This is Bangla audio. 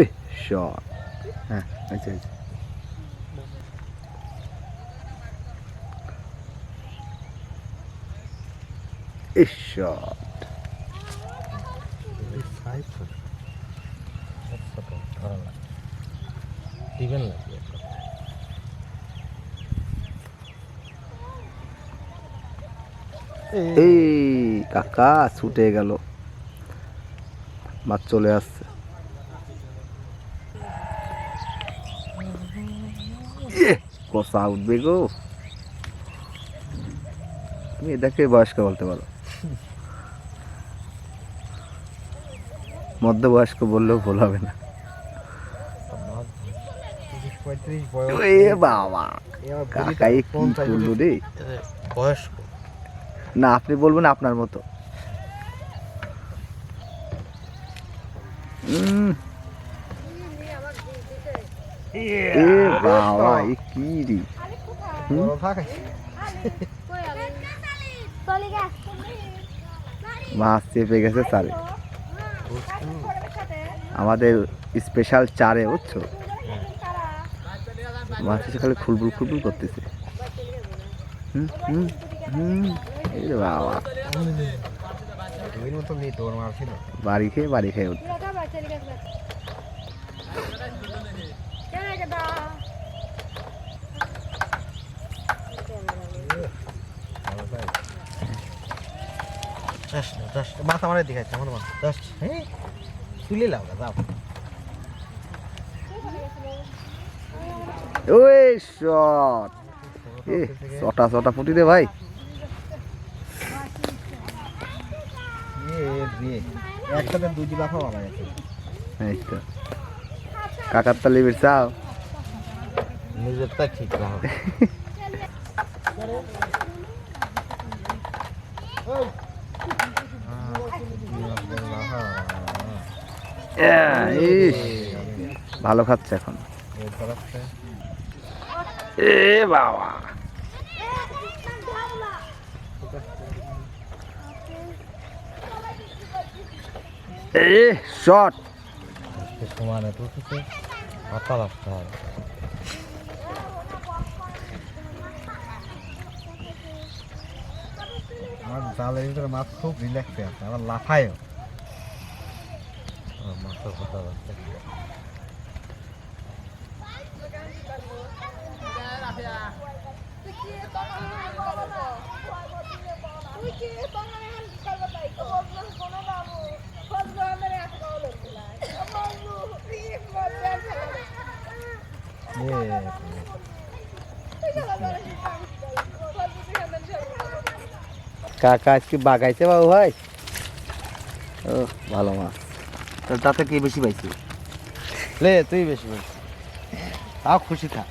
এই শট। হ্যাঁ আচ্ছা আচ্ছা। এই শট। দিবেন নাকি এই কাকা ছুটে গেল। মাছ চলে আসছে। কষা উঠবে গো। তুমি এটাকে বয়স্ক বলতে পারো। মধ্যবয়স্ক বললেও ভুল হবে না। তিরিশ পঁয়ত্রিশ বাবা কাকাই কি পঞ্চাশ রে? বয়স্ক। না আপনি বলবেন আপনার মতো। উম, এ বাবা এ কি রে মাছ চেপে গেছে চারে আমাদের স্পেশাল চারে বুঝছ? মাছ এসে খালি খুলবুল খুলবুল করতেছে। হুম হুম হুম। এই বাবা। বাড়ি খেয়ে বাড়ি খেয়ে উঠছে। চাস না চাস না। মাথা মারে দেখাচ্ছে আমার মাথা। চাস হ্যাঁ তুলে লাও যাও ওই শট। এ ছটা ছটা ফুটি দে ভাই। একসাথে দুই লাফা মারা গেছে এই তো। কাকার তালি নিজেরটা ঠিক ভালো খাচ্ছে এখন। এ বাবা। এ, শট। সমানে তো মাথা লাগতে হবে আমার জালের ভিতরে মাছ খুব রিল্যাক্সে আছে আমার লাফায়ও। মাছের কথা বলতে কাকা আজকে বাগাইছে বাবু ভাই? ও ভালো মাছ। তো তাতে কি বেশি পাইছি? লে তুই বেশি পাইছিস। তাও খুশি থাক।